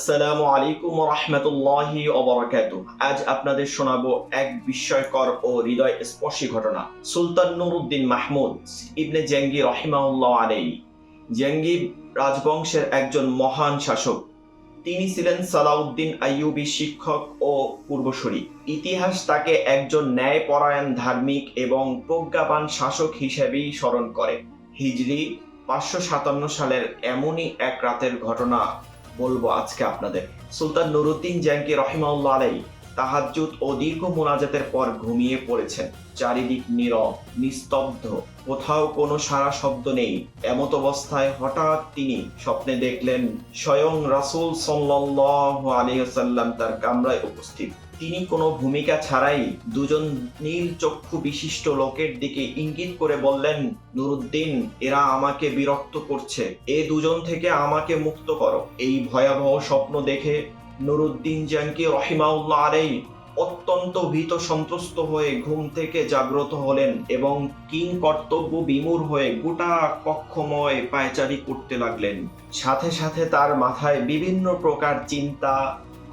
আসসালামু আলাইকুম আজ আপনাদের শোনাবো এক বিস্ময়কর ও হৃদয় স্পর্শী ঘটনা। সুলতান নুরুদ্দিন মাহমুদ ইবনে জেঙ্গি রহিমাউল্লাহ আলাই জেঙ্গি রাজবংশের একজন মহান শাসক। তিনি ছিলেন সালাউদ্দিন আইয়ুবী শিক্ষক ও পূর্বসূরি। ইতিহাস তাকে একজন ন্যায়পরায়ণ ধার্মিক এবং প্রজ্ঞাবান শাসক হিসেবেই স্মরণ করে। হিজরি পাঁচশো সাতান্ন সালের এমনই এক রাতের ঘটনা বলব আজকে আপনাদের। সুলতান নুরুদ্দিন জ্যাঙ্কি রহিমাউল্লা আলাই তাহাজুদ ও দীর্ঘ মোনাজাতের পর ঘুমিয়ে পড়েছেন। চারিদিক নীরব, নিস্তব্ধ, কোথাও কোনো সারা শব্দ নেই। এমত অবস্থায় হঠাৎ তিনি স্বপ্নে দেখলেন, স্বয়ং রাসুল সাল্লাল্লাহু আলাইহি ওয়াসাল্লাম তার কামরায় উপস্থিত। তিনি কোনো ভূমিকা ছাড়াই দুজন নীল চক্ষু বিশিষ্ট লোকের দিকে ইঙ্গিত করে বললেন, নুরুদ্দিন, এরা আমাকে বিরক্ত করছে। এ দুজন থেকে আমাকে মুক্ত করো। এই ভয়াবহ স্বপ্ন দেখে নুরুদ্দিন জানকি রহিমাউল্লাহ আলাই অত্যন্ত ভীত সন্ত্রস্ত হয়ে ঘুম থেকে জাগ্রত হলেন এবং কিং কর্তব্য বিমূর হয়ে গোটা কক্ষময় পায়চারি করতে লাগলেন। সাথে সাথে তার মাথায় বিভিন্ন প্রকার চিন্তা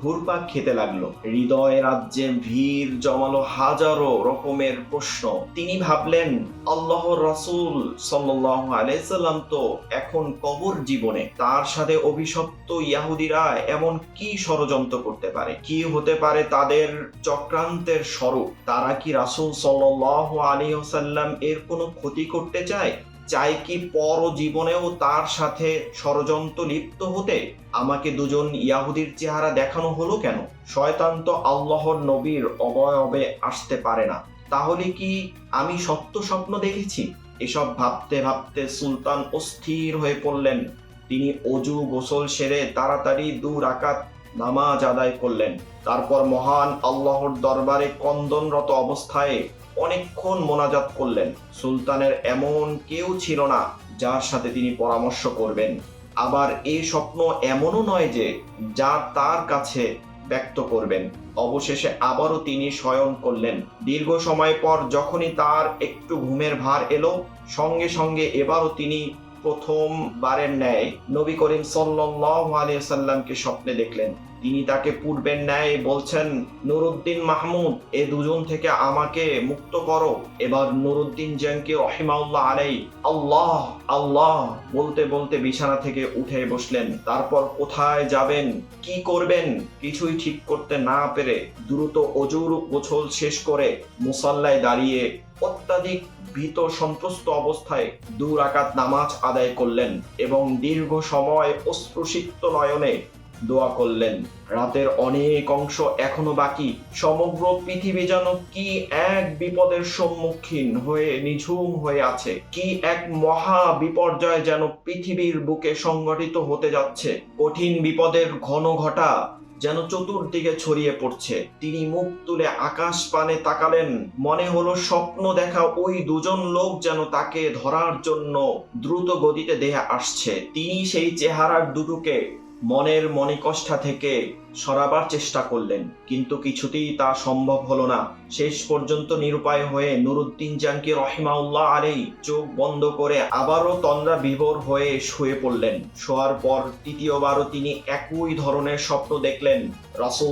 ঘুরপাক খেতে লাগল। হৃদয় রাজ্যে ভিড় জমালো হাজারো রকমের প্রশ্ন। তিনি ভাবলেন, আল্লাহ রাসূল সাল্লাল্লাহু আলাইহি সাল্লাম তো এখন কবর জীবনে। তার সাথে অভিশপ্ত ইয়াহুদিরা এমন কি ষড়যন্ত্র করতে পারে? কি হতে পারে তাদের চক্রান্তের স্বরূপ? তারা কি রাসূল সাল্লাল্লাহু আলাইহি ওয়াসাল্লাম এর কোনো ক্ষতি করতে চায়? চাই কি পর জীবনেও তার সাথে ষড়যন্ত্র লিপ্ত হতে? আমাকে দুজন ইয়াহুদির চেহারা দেখানো হলো কেন? শয়তান তো আল্লাহর নবীর অবয়বে আসতে পারে না। তাহলে কি আমি সত্য স্বপ্ন দেখেছি? এসব ভাবতে ভাবতে সুলতান অস্থির হয়ে পড়লেন। তিনি অজু গোসল সেরে তাড়াতাড়ি দু রাকাত নামাজ আদায় করলেন। তারপর মহান আল্লাহর দরবারে কন্দনরত অবস্থায় অনেকক্ষণ মোনাজাত করলেন। সুলতানের এমন কেউ ছিল না যার সাথে তিনি পরামর্শ করবেন। আবার এই স্বপ্ন এমনও নয় যে যা তার কাছে ব্যক্ত করবেন। অবশেষে আবারও তিনি স্বয়ং করলেন। দীর্ঘ সময় পর যখনই তার একটু ঘুমের ভার এলো, সঙ্গে সঙ্গে এবারও তিনি প্রথমবারের ন্যায় নবী করিম সাল্লাল্লাহু আলাইহি সাল্লামকে স্বপ্নে দেখলেন। তিনি তাকে পূর্বের ন্যায় বলছেন, নুরুদ্দিন মাহমুদ, এ দুজন থেকে আমাকে মুক্ত করো। এবার নুরুদ্দিন জানকে রহিমাউল্লাহ আলাই, আল্লাহ আল্লাহ, বলতে বলতে বিছানা থেকে উঠে বসলেন। তারপর কোথায় যাবেন? কি করবেন? কিছুই ঠিক করতে না পেরে দ্রুত অজুর গোছল শেষ করে মুসাল্লায় দাঁড়িয়ে অত্যাধিক ভীত সন্ত্রস্ত অবস্থায় দু রাকাত নামাজ আদায় করলেন এবং দীর্ঘ সময় অশ্রুসিক্ত নয়নে দোয়া করলেন। রাতের অনেক অংশ এখনও বাকি। সমগ্র পৃথিবী যেন কি এক বিপদের সম্মুখীন হয়ে, নিঝুম হয়ে আছে? কি এক মহা বিপর্যয় যেন পৃথিবীর বুকে সংগঠিত হতে যাচ্ছে? কঠিন বিপদের ঘন ঘটা যেন চতুর্দিকে ছড়িয়ে পড়ছে। তিনি মুখ তুলে আকাশ পানে তাকালেন। মনে হলো স্বপ্ন দেখা ওই দুজন লোক যেন তাকে ধরার জন্য দ্রুত গতিতে দেহে আসছে। তিনি সেই চেহারার দুটোকে মনের মনিকষ্ঠা থেকে সরাবার চেষ্টা করলেন, কিন্তু কিছুতেই তা সম্ভব হলো না। শেষ পর্যন্ত নিরুপায় হয়ে নুরুদ্দিন জানকি রহিমাউল্লাহ আলাই চোখ বন্ধ করে আবারও তন্দ্রা বিভোর হয়ে শুয়ে পড়লেন। শোয়ার পর তৃতীয়বারও তিনি একই ধরনের স্বপ্ন দেখলেন। রাসূল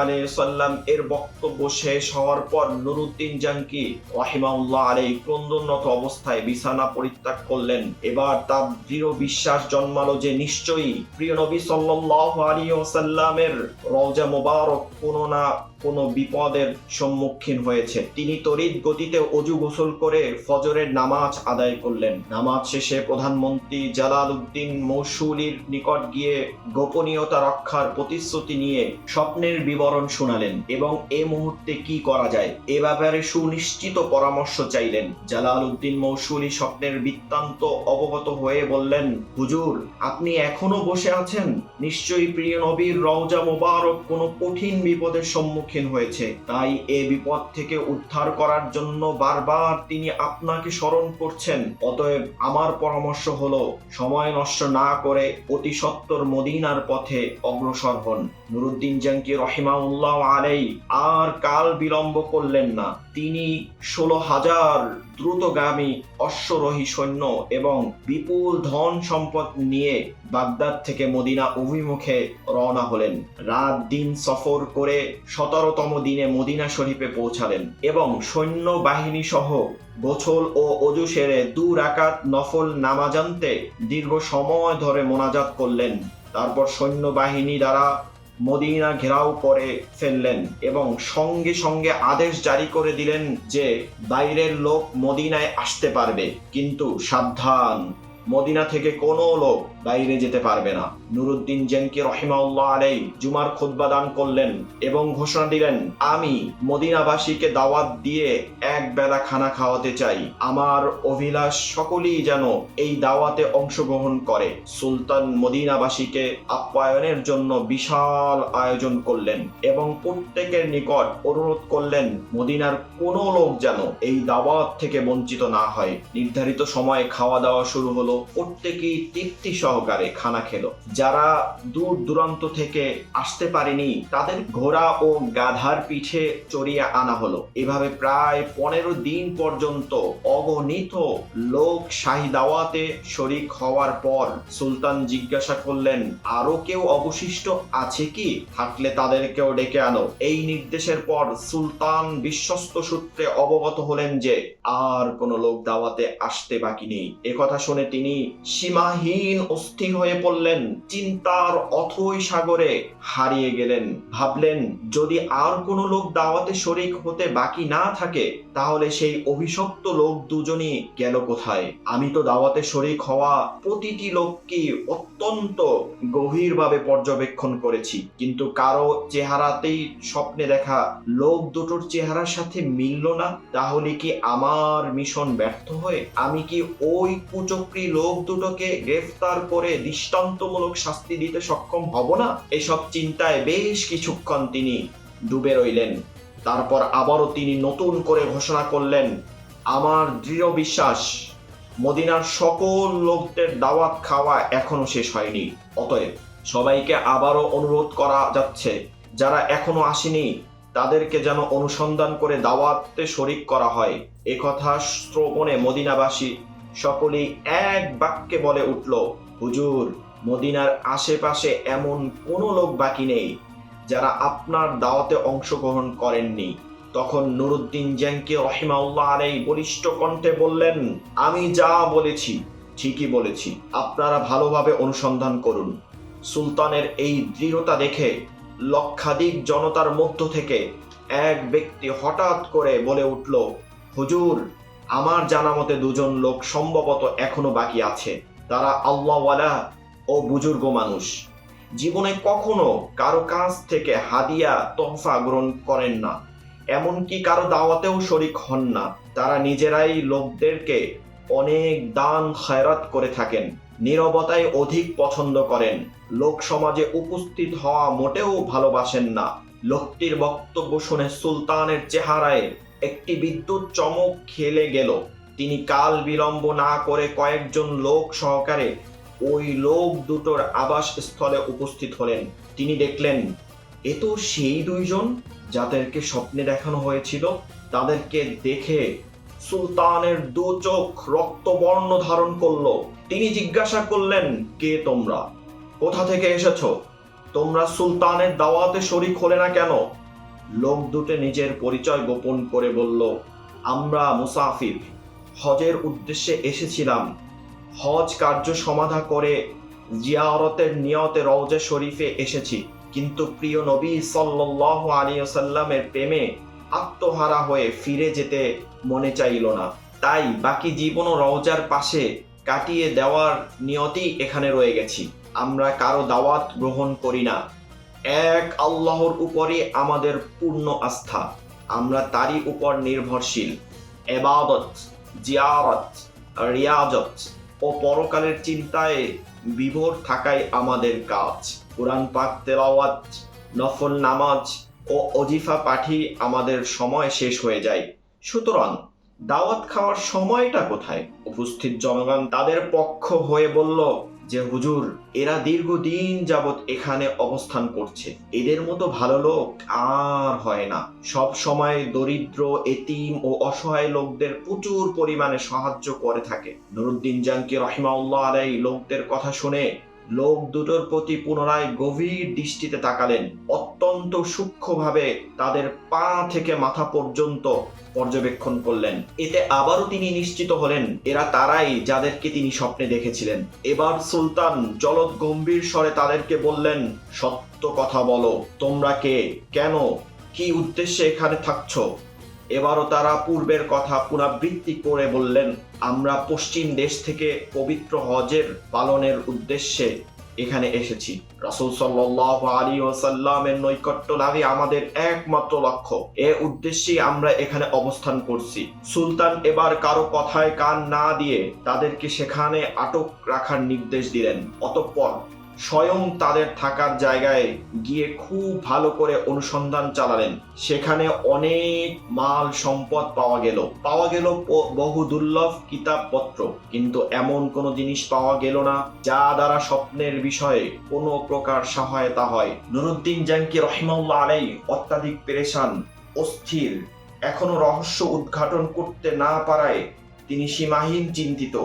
আলাইহি সাল্লাম এর বক্তব্য শেষ হওয়ার পর নুরুদ্দিন জানকি রহিমাউল্লাহ আলাই ক্রন্দনরত অবস্থায় বিছানা পরিত্যাগ করলেন। এবার তার দৃঢ় বিশ্বাস জন্মালো যে নিশ্চয়ই প্রিয় নবী সাল্লাল্লাহু আলাইহি ওয়াসাল্লামের রওজা মোবারক কোনো না কোনো বিপদের সম্মুখীন হয়েছে। তিনি তড়িৎ গতিতে অজু গোসল করে ফজরের নামাজ আদায় করলেন। নামাজ শেষে প্রধানমন্ত্রী জালাল উদ্দিন মৌসুলির নিকট গিয়ে গোপনীয়তা রক্ষার প্রতিশ্রুতি নিয়ে স্বপ্নের বিবরণ শোনালেন এবং এ মুহূর্তে কি করা যায়? এ ব্যাপারে সুনিশ্চিত পরামর্শ চাইলেন। জালাল উদ্দিন মৌসুলি স্বপ্নের বৃত্তান্ত অবগত হয়ে বললেন, হুজুর, আপনি এখনও বসে আছেন? নিশ্চয়ই প্রিয় নবীর রওজা মোবারক কোনো কঠিন বিপদের সম্মুখীন হয়েছে। তাই এ বিপদ থেকে উদ্ধার করার জন্য বারবার তিনি আপনাকে স্মরণ করছেন। অতএব আমার পরামর্শ হলো, সময় নষ্ট না করে অতি সত্তর মদিনার পথে অগ্রসর হন। নুরুদ্দিন জাঙ্কি রহিমাউল্লাহ আলাই আর কাল বিলম্ব করলেন না। তিনি ষোলো হাজার দ্রুতগামী অশ্বরোহী সৈন্য এবং বিপুল ধন সম্পদ নিয়ে বাগদাদ থেকে মদিনা অভিমুখে রওনা হলেন। রাত দিন সফর করে সতেরোতম দিনে মদিনা শরীফে পৌঁছালেন এবং সৈন্য বাহিনী সহ গোছল ও অজু সেরে দু রাকাত নফল নামাজান্তে দীর্ঘ সময় ধরে মোনাজাত করলেন। তারপর সৈন্যবাহিনী দ্বারা মদিনা ঘেরাও করে ফেললেন এবং সঙ্গে সঙ্গে আদেশ জারি করে দিলেন যে বাইরের লোক মদিনায় আসতে পারবে। কিন্তু সাবধান, মদিনা থেকে কোনো লোক বাইরে যেতে পারবে না। নুরুদ্দিন জেনকি রহিমাউল্লাহ আলাই জুমার খুতবা দান করলেন এবং ঘোষণা দিলেন, আমি মদিনাবাসীকে দাওয়াত দিয়ে এক বেলা খানা খাওয়াতে চাই। আমার অভিলাষ সকলেই যেন এই দাওয়াতে অংশগ্রহণ করে। সুলতান মদিনাবাসীকে আপ্যায়নের জন্য বিশাল আয়োজন করলেন এবং প্রত্যেকের নিকট অনুরোধ করলেন, মদিনার কোনো লোক যেন এই দাওয়াত থেকে বঞ্চিত না হয়। নির্ধারিত সময়ে খাওয়া দাওয়া শুরু হলো। প্রত্যেকেই তৃপ্তি সহকারে খানা খেলো। যারা দূর দূরান্ত থেকে আসতে পারেনি, তাদের ঘোড়া ও গাধার পিঠে চড়িয়ে আনা হলো। এভাবে প্রায় পনেরো দিন পর্যন্ত অগণিত লোক শাহী দাওয়াতে শরিক হওয়ার পর সুলতান জিজ্ঞাসা করলেন, আরও কেউ অবশিষ্ট আছে কি? থাকলে তাদেরকেও ডেকে আনো। এই নির্দেশের পর সুলতান বিশ্বস্ত সূত্রে অবগত হলেন যে, আর কোনো লোক দাওয়াতে আসতে বাকি নেই। একথা শুনে তিনি সীমাহীন অস্থির হয়ে পড়লেন, চিন্তার অথই সাগরে হারিয়ে গেলেন। ভাবলেন, যদি আর কোনো লোক দাওয়াতে শরিক হতে বাকি না থাকে, তাহলে সেই অভিশপ্ত লোক দুজনই গেল কোথায়? আমি তো দাওয়াতে শরিক হওয়া প্রতিটি লোককে অত্যন্ত গভীরভাবে পর্যবেক্ষণ করেছি, কিন্তু কারও চেহারাতেই স্বপ্নে দেখা লোক দুটোর চেহারার সাথে মিলল না। তাহলে কি আমার মিশন ব্যর্থ হয়ে? আমি কি ওই কুচক্রী লোক দুটোকে গ্রেফতার করে দৃষ্টান্তমূলক শাস্তি দিতে সক্ষম হব না? এসব চিন্তায় বেশ কিছুক্ষণ তিনি ডুবে রইলেন। তারপর আবারও তিনি নতুন করে ঘোষণা করলেন, আমার দৃঢ় বিশ্বাস, মদিনার সকল লোকদের দাওয়াত খাওয়া এখনও শেষ হয়নি। অতএব সবাইকে আবারও অনুরোধ করা যাচ্ছে, যারা এখনও আসেনি, তাদেরকে যেন অনুসন্ধান করে দাওয়াতে শরিক করা হয়। একথা শ্রবণে মদিনাবাসী সকলেই এক বাক্যে বলে উঠল হুজুর, মদিনার আশেপাশে এমন কোনো লোক বাকি নেই যারা আপনার দাওয়াতে অংশগ্রহণ করেননি। তখন নুরুদ্দিন জ্যাংকে রহিমাউল্লাহ আলাই বলিষ্ঠ কণ্ঠে বললেন, আমি যা বলেছি, ঠিকই বলেছি। আপনারা ভালোভাবে অনুসন্ধান করুন। সুলতানের এই দৃঢ়তা দেখে লক্ষাধিক জনতার মধ্য থেকে এক ব্যক্তি হঠাৎ করে বলে উঠল, হুজুর, আমার জানা মতে দুজন লোক সম্ভবত এখনও বাকি আছে। তারা আল্লাহওয়ালা ও বুজুর্গ মানুষ। জীবনে কখনো কারও কাছ থেকে হাদিয়া, তোহফা গ্রহণ করেন না। এমনকি কারও দাওয়াতেও শরিক হন না। তারা নিজেরাই লোকদেরকে অনেক দান, খয়রাত করে থাকেন, নীরবতায় অধিক পছন্দ করেন। লোক সমাজে উপস্থিত হওয়া মোটেও ভালোবাসেন না। লোকটির বক্তব্য শুনে সুলতানের চেহারায় একটি বিদ্যুৎ চমক খেলে গেল। তিনি কাল বিলম্ব না করে কয়েকজন লোক সহকারে ওই লোক দুটোর আবাস স্থলে উপস্থিত হলেন। তিনি দেখলেন, এ তো সেই দুইজন যাদেরকে স্বপ্নে দেখানো হয়েছিল। তাদেরকে দেখে সুলতানের দু চোখ রক্তবর্ণ ধারণ করল। তিনি জিজ্ঞাসা করলেন, কে তোমরা? কোথা থেকে এসেছ? তোমরা সুলতানের দাওয়াতে শরিক হলে না কেন? লোক দুটো নিজের পরিচয় গোপন করে বলল, আমরা মুসাফির। হজের উদ্দেশ্যে এসেছিলাম। হজ কার্য সমাধা করে জিয়ারতের নিয়তে রওজা শরীফে এসেছি। কিন্তু প্রিয় নবী সাল্লাহ আলিয়াল্লামের প্রেমে আত্মহারা হয়ে ফিরে যেতে মনে চাইল না। তাই বাকি জীবনও রওজার পাশে কাটিয়ে দেওয়ার নিয়তেই এখানে রয়ে গেছি। আমরা কারও দাওয়াত গ্রহণ করি না। এক আল্লাহর উপরে আমাদের পূর্ণ আস্থা। আমরা তারই উপর নির্ভরশীল। এবাদত। জিয়ারত, রিয়াজত ও পরকালের চিন্তায় বিভোর থাকাই আমাদের কাজ। কোরআন পাক, তেলাওয়াত, নফল নামাজ ও অজিফা পাঠি আমাদের সময় শেষ হয়ে যায়। সুতরাং দাওয়াত খাওয়ার সময়টা কোথায়? উপস্থিত জনগণ তাদের পক্ষ হয়ে বলল যে হুজুর, এরা দীর্ঘদিন যাবৎ এখানে অবস্থান করছে। এদের মতো ভালো লোক আর হয় না। সব সময় দরিদ্র, এতিম ও অসহায় লোকদের প্রচুর পরিমাণে সাহায্য করে থাকে। নুরুদ্দিন জানকি রহিমাউল্লাহ আলাই লোকদের কথা শুনে লোক দুটোর প্রতি পুনরায় গভীর দৃষ্টিতে তাকালেন। অত্যন্ত সূক্ষ্মভাবে তাদের পা থেকে মাথা পর্যন্ত পর্যবেক্ষণ করলেন। এতে আবারও তিনি নিশ্চিত হলেন, এরা তারাই যাদেরকে তিনি স্বপ্নে দেখেছিলেন। এবার সুলতান জলদ গম্ভীর স্বরে তাদেরকে বললেন, সত্য কথা বলো, তোমরা কে, কেন, কি উদ্দেশ্যে এখানে থাকছো? এবারও তারা পূর্বের কথা পুনরাবৃত্তি করে বললেন, আমরা পশ্চিম দেশ থেকে পবিত্র হজের পালনের উদ্দেশ্যে এখানে এসেছি। রাসূল সাল্লাহ আলী ও সাল্লামের নৈকট্য লাভে আমাদের একমাত্র লক্ষ্য। এ উদ্দেশ্যেই আমরা এখানে অবস্থান করছি। সুলতান এবার কারও কথায় কান না দিয়ে তাদেরকে সেখানে আটক রাখার নির্দেশ দিলেন। অতঃপর স্বয়ং তাদের থাকার জায়গায় গিয়ে খুব ভালো করে অনুসন্ধান চালালেন। সেখানে অনেক মাল সম্পদ পাওয়া গেল। পাওয়া গেল বহু দুর্লভ কিতাবপত্র। কিন্তু এমন কোনো জিনিস পাওয়া গেল না, যা দ্বারা স্বপ্নের বিষয়ে কোনো প্রকার সহায়তা হয়। নুরুদ্দিন জানকি রহিমাল্লাহ আলাই অত্যাধিক পেরেশান, অস্থির, এখনও রহস্য উদ্ঘাটন করতে না পারায় তিনি সীমাহীন চিন্তিত।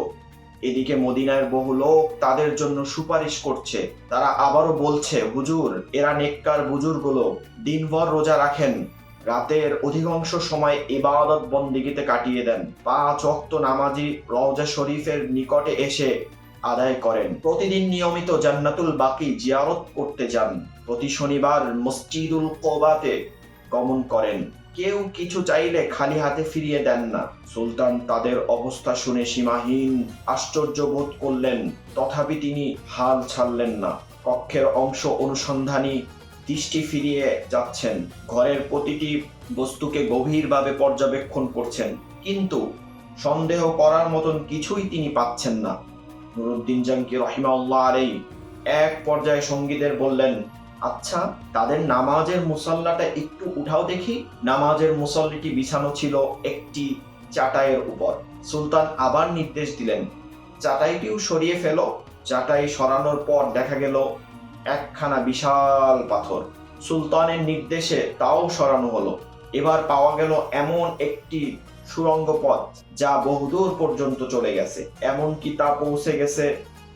এদিকে মদিনার বহু লোক তাদের জন্য সুপারিশ করছে। তারা আবারও বলছে, হুজুর, এরা নেককার বুজুরগুলো, দিনভর রোজা রাখেন। রাতের অধিকাংশ সময় ইবাদত বন্দিগিতে কাটিয়ে দেন। পাঁচ অক্ত নামাজি রওজা শরীফের নিকটে এসে আদায় করেন। প্রতিদিন নিয়মিত জান্নাতুল বাকি জিয়ারত করতে যান। প্রতি শনিবার মসজিদুল কোবাতে গমন করেন। কেউ কিছু চাইলে খালি হাতে ফিরিয়ে দেন না। সুলতান তাদের অবস্থা শুনে সীমাহীন আশ্চর্য বোধ করলেন, তথাপি তিনি হাল ছাড়লেন না। কক্ষের অংশ অনুসন্ধানী দৃষ্টি ফিরিয়ে যাচ্ছেন। ঘরের প্রতিটি বস্তুকে গভীরভাবে পর্যবেক্ষণ করছেন। কিন্তু সন্দেহ করার মতন কিছুই তিনি পাচ্ছেন না। নুরুদ্দিন জানকি রহিমাউল্লাহ আলাই এক পর্যায়ে সঙ্গীদের বললেন আচ্ছা তাদের নামাজের মুসল্লাটা একটু উঠাও দেখি। নামাজের মুসল্লিটি বিছানো ছিল একটি চাটাইয়ের উপর। সুলতান আবার নির্দেশ দিলেন, চাটাইটিও সরিয়ে ফেলো। চাটাই সরানোর পর দেখা গেল একখানা বিশাল পাথর। সুলতানের নির্দেশে তাও সরানো হলো। এবার পাওয়া গেল এমন একটি সুরঙ্গ পথ যা বহুদূর পর্যন্ত চলে গেছে। এমনকি তা পৌঁছে গেছে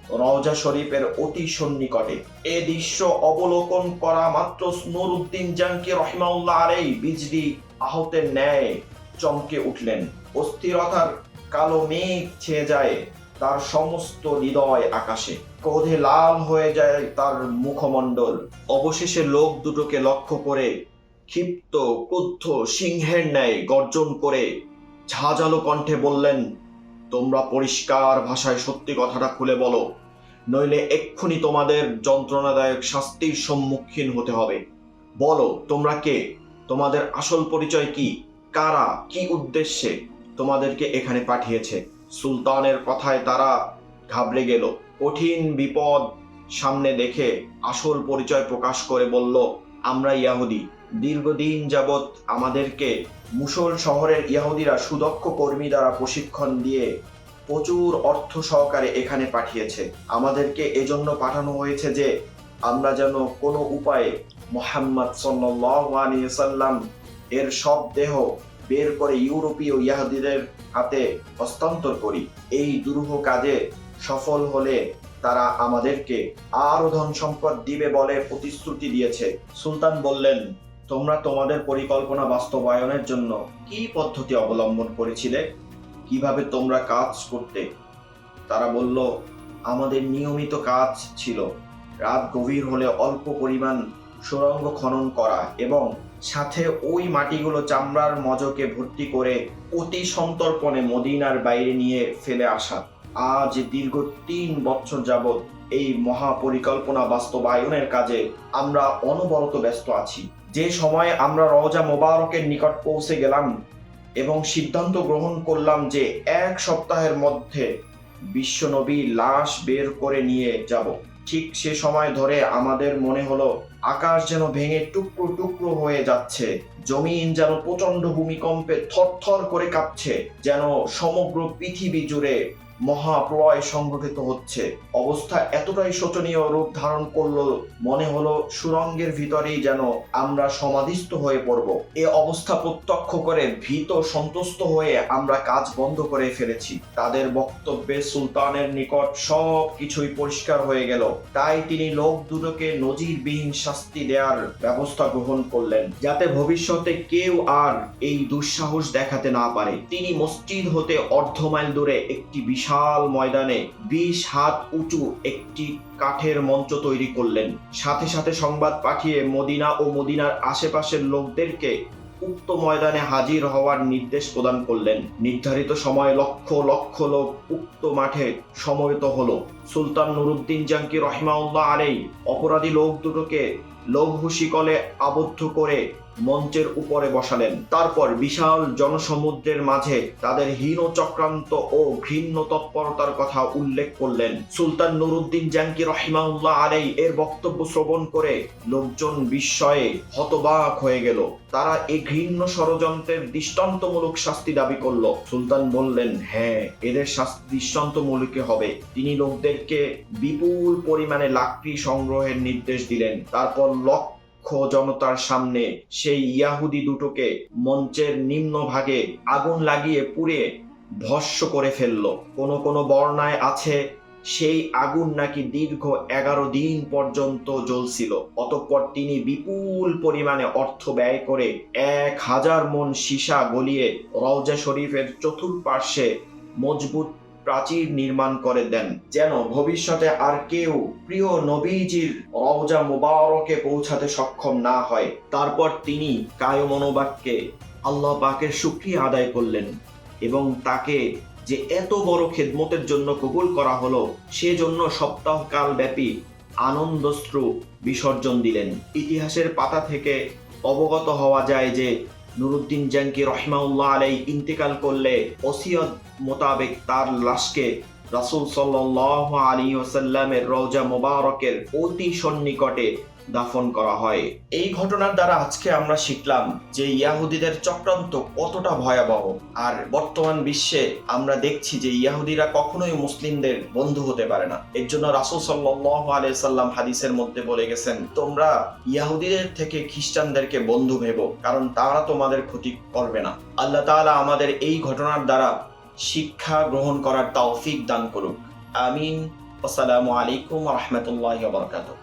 রওজা শরীফের অতি সন্নিকটে। এ দৃশ্য অবলোকন করা মাত্র নুরুদ্দিন জানকি রহিমাউল্লাহ আলাই বিজলি আহতের ন্যায় চমকে উঠলেন। অস্থিরতার কালো মেঘ ছেয়ে যায় তার সমস্ত হৃদয় আকাশে। ক্রোধে লাল হয়ে যায় তার মুখমণ্ডল। অবশেষে লোক দুটোকে লক্ষ্য করে ক্ষিপ্ত, ক্রুদ্ধ সিংহের ন্যায় গর্জন করে ঝাঁঝালো কণ্ঠে বললেন তোমরা পরিষ্কার ভাষায় সত্যি কথাটা খুলে বলো। নইলে এক্ষুনি তোমাদের যন্ত্রণাদায়ক শাস্তির সম্মুখীন হতে হবে। বলো, তোমরা কে? তোমাদের আসল পরিচয় কি? কারা? কি উদ্দেশ্যে তোমাদেরকে এখানে পাঠিয়েছে? সুলতানের কথায় তারা ঘাবড়ে গেল। কঠিন বিপদ সামনে দেখে আসল পরিচয় প্রকাশ করে বলল আমরা ইয়াহুদি। দীর্ঘদিন যাবৎ আমাদেরকে মুসল শহরের ইহুদিরা সুদক্ষ কর্মী দ্বারা প্রশিক্ষণ দিয়ে প্রচুর অর্থ সহকারে এখানে পাঠিয়েছে। আমাদেরকে এজন্য পাঠানো হয়েছে যে, আমরা যেন কোনো উপায়ে মোহাম্মদ সাল্লাম এর সব দেহ বের করে ইউরোপীয় ইয়াহুদিদের হাতে হস্তান্তর করি। এই দুরূহ কাজে সফল হলে তারা আমাদেরকে আরও ধন সম্পদ দিবে বলে প্রতিশ্রুতি দিয়েছে। সুলতান বললেন তোমরা তোমাদের পরিকল্পনা বাস্তবায়নের জন্য কি পদ্ধতি অবলম্বন করেছিলে? কীভাবে তোমরা কাজ করতে? তারা বলল, আমাদের নিয়মিত কাজ ছিল রাত গভীর হলে অল্প পরিমাণ সুড়ঙ্গ খনন করা এবং সাথে ওই মাটিগুলো চামড়ার মজকে ভর্তি করে অতি সন্তর্পণে মদিনার বাইরে নিয়ে ফেলে আসা। আজ দীর্ঘ তিন বছর যাবৎ এই মহাপরিকল্পনা বাস্তবায়নের কাজে আমরা অনবরত ব্যস্ত আছি। যে সময়ে আমরা রওজা মোবারকের নিকট পৌঁছে গেলাম এবং সিদ্ধান্ত গ্রহণ করলাম যে এক সপ্তাহের মধ্যে বিশ্বনবী লাশ বের করে নিয়ে যাব। ঠিক সে সময় ধরে আমাদের মনে হলো, আকাশ যেন ভেঙে টুকরো টুকরো হয়ে যাচ্ছে। জমিন যেন প্রচণ্ড ভূমিকম্পে থরথর করে কাঁপছে, যেন সমগ্র পৃথিবী জুড়ে মহাপ্রলয় সংঘটিত হচ্ছে। অবস্থা এতটাই শোচনীয় রূপ ধারণ করল, মনে হলো সুরঙ্গের ভিতরেই যেন আমরা সমাধিস্থ হয়ে পড়ব। এ অবস্থা প্রত্যক্ষ করে ভীত সন্তুষ্ট হয়ে আমরা কাজ বন্ধ করে ফেলেছি। তাদের বক্তব্যে সুলতানের নিকট সব কিছুই পরিষ্কার হয়ে গেল। তাই তিনি লোক দুটোকে নজিরবিহীন শাস্তি দেওয়ার ব্যবস্থা গ্রহণ করলেন, যাতে ভবিষ্যতে কেউ আর এই দুঃসাহস দেখাতে না পারে। তিনি মসজিদ হতে অর্ধ মাইল দূরে একটি বিশাল ময়দানে বিশ হাত উঁচু একটি কাঠের মঞ্চ তৈরি করলেন। সাথে সাথে সংবাদ পাঠিয়ে মদিনা ও মদিনার আশেপাশের লোকদেরকে উক্ত ময়দানে হাজির হওয়ার নির্দেশ প্রদান করলেন। নির্ধারিত সময় লক্ষ লক্ষ লোক উক্ত মাঠে সমবেত হলো। সুলতান নুরুদ্দিন জাঙ্কি রহিমাউল্লাহ আলাই অপরাধী লোক দুটোকে লৌহ শিকলে আবদ্ধ করে মঞ্চের উপরে বসালেন। তারপর বিশাল জনসমুদ্রের মাঝে তাদের হীন চক্রান্ত ও ঘৃণ্য তৎপরতার কথা উল্লেখ করলেন। সুলতান নুরুদ্দিন জাঙ্কি রহিমাউল্লাহ আলাই এর বক্তব্য শ্রবণ করে লোকজন বিস্ময়ে হতবাক হয়ে গেল। তারা এই ঘৃণ্য ষড়যন্ত্রের দৃষ্টান্তমূলক শাস্তি দাবি করল। সুলতান বললেন হ্যাঁ এদের শাস্তি দৃষ্টান্তমূলক হবে। তিনি লোকদেরকে বিপুল পরিমাণে লাকড়ি সংগ্রহের নির্দেশ দিলেন। তারপর লক্ষ জনতার সামনে সেই ইয়াহুদি দুটোকে মঞ্চের নিম্ন ভাগে আগুন লাগিয়ে পুড়ে ভস্য করে ফেলল। কোনো কোনো বর্ণায় আছে, সেই আগুন নাকি দীর্ঘ এগারো দিন পর্যন্ত জ্বলছিল। অতঃপর তিনি বিপুল পরিমাণে অর্থ ব্যয় করে এক হাজার মন সীসা গলিয়ে রওজা শরীফের চতুর্পার্শ্বে মজবুত প্রাচীর নির্মাণ করে দেন, যেন ভবিষ্যতে আর কেউ প্রিয় নবীজির রওজা মুবারকে পৌঁছাতে সক্ষম না হয়। তারপর তিনি কায় মনোবাক্যে আল্লাহ পাকের শুক্রিয়া আদায় করলেন এবং তাকে যে এত বড় খেদমতের জন্য কবুল করা হলো, সেজন্য সপ্তাহকাল ব্যাপী আনন্দশ্রু বিসর্জন দিলেন। ইতিহাসের পাতা থেকে অবগত হওয়া যায় যে নুরুদ্দিন জাঙ্কি রহিমাউল্লাহ আলাই ইন্তেকাল করলে ওসিয়ত মোতাবেক তার লাশকে রাসুল সাল্লাহ আলী ওসাল্লামের রওজা মোবারকের অতি সন্নিকটে দাফন করা হয়। এই ঘটনার দ্বারা আজকে আমরা শিখলাম যে ইয়াহুদিদের চক্রান্ত কতটা ভয়াবহ। আর বর্তমান বিশ্বে আমরা দেখছি যে ইয়াহুদিরা কখনোই মুসলিমদের বন্ধু হতে পারে না। এর জন্য রাসূল সাল্লাহ আলাইসাল্লাম হাদিসের মধ্যে বলে গেছেন, তোমরা ইয়াহুদিদের থেকে খ্রিস্টানদেরকে বন্ধু ভেবো, কারণ তারা তোমাদের ক্ষতি করবে না। আল্লাহ তাআলা আমাদের এই ঘটনার দ্বারা শিক্ষা গ্রহণ করার তৌফিক দান করুক। আমিন। আসসালামু আলাইকুম রহমতুল্লাহ বরকাত